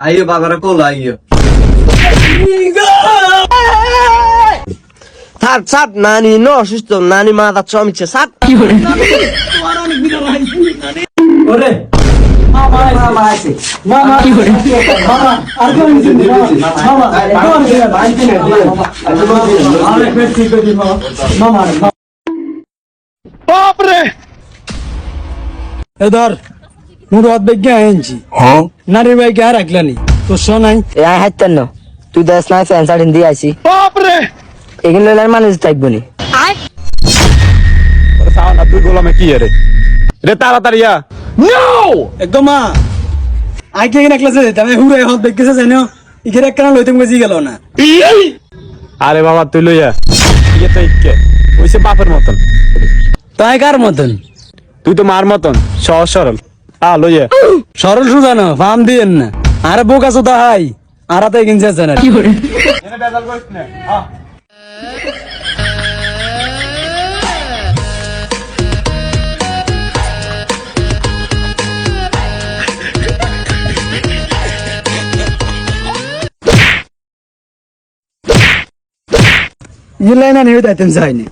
আইও বাবারা কোল আইও সাত সাত নানি ন অসুস্থ নানি মাথা চমিছে সাত ওরে মামা মামা আছে মোর হ্যাঁ নারী ভাই কে রাখলানি তো শোনাই এ আই হাইতেন ন তুই দেশ নাই ফ্যান সাড়িন দিয়ে আইছি বাপ রে এখানে লইলার মানুষ থাকব নি সাওনা তুই গোলামে কি রে রে তাড়াতাড়ি আ একদম হুরে জানো একখানা লইতে গেছি গেল না আরে বাবা তুই লইয়া ইয়ে তো ইকে ওইসে বাপের মতন তাই কার মতন তুই তো মার মতন সহজ সরল আ লইয়া সরল সুজানো ফার্ম দিয়েন না? আরে বোকা চোদা হাই। আর হাতে কিনছে না? ইলাই না? নিয়ে যাইতেন চাইনি